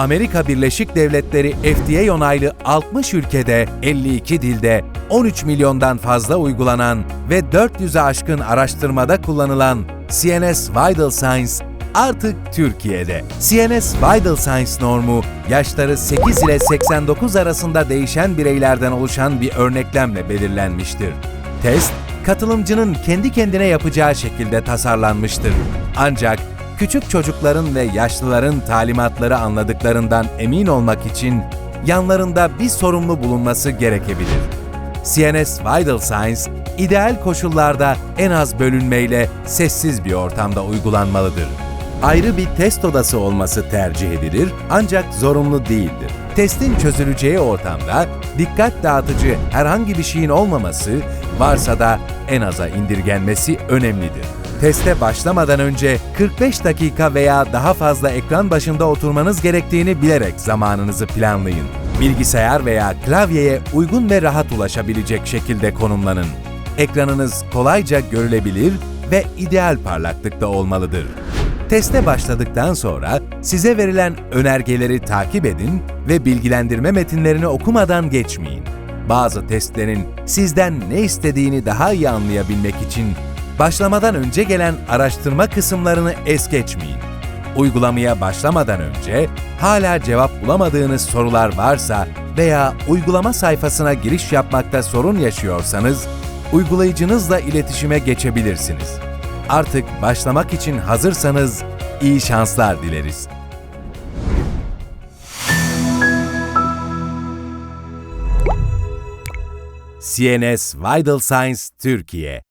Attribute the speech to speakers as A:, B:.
A: Amerika Birleşik Devletleri FDA onaylı 60 ülkede 52 dilde 13 milyondan fazla uygulanan ve 400'e aşkın araştırmada kullanılan CNS Vital Signs artık Türkiye'de. CNS Vital Signs normu yaşları 8 ile 89 arasında değişen bireylerden oluşan bir örneklemle belirlenmiştir. Test, katılımcının kendi kendine yapacağı şekilde tasarlanmıştır. Ancak küçük çocukların ve yaşlıların talimatları anladıklarından emin olmak için yanlarında bir sorumlu bulunması gerekebilir. CNS Vital Signs, ideal koşullarda en az bölünmeyle sessiz bir ortamda uygulanmalıdır. Ayrı bir test odası olması tercih edilir ancak zorunlu değildir. Testin çözüleceği ortamda dikkat dağıtıcı herhangi bir şeyin olmaması, varsa da en aza indirgenmesi önemlidir. Teste başlamadan önce 45 dakika veya daha fazla ekran başında oturmanız gerektiğini bilerek zamanınızı planlayın. Bilgisayar veya klavyeye uygun ve rahat ulaşabilecek şekilde konumlanın. Ekranınız kolayca görülebilir ve ideal parlaklıkta olmalıdır. Teste başladıktan sonra size verilen önergeleri takip edin ve bilgilendirme metinlerini okumadan geçmeyin. Bazı testlerin sizden ne istediğini daha iyi anlayabilmek için başlamadan önce gelen araştırma kısımlarını es geçmeyin. Uygulamaya başlamadan önce hala cevap bulamadığınız sorular varsa veya uygulama sayfasına giriş yapmakta sorun yaşıyorsanız uygulayıcınızla iletişime geçebilirsiniz. Artık başlamak için hazırsanız iyi şanslar dileriz. CNS Vital Science Türkiye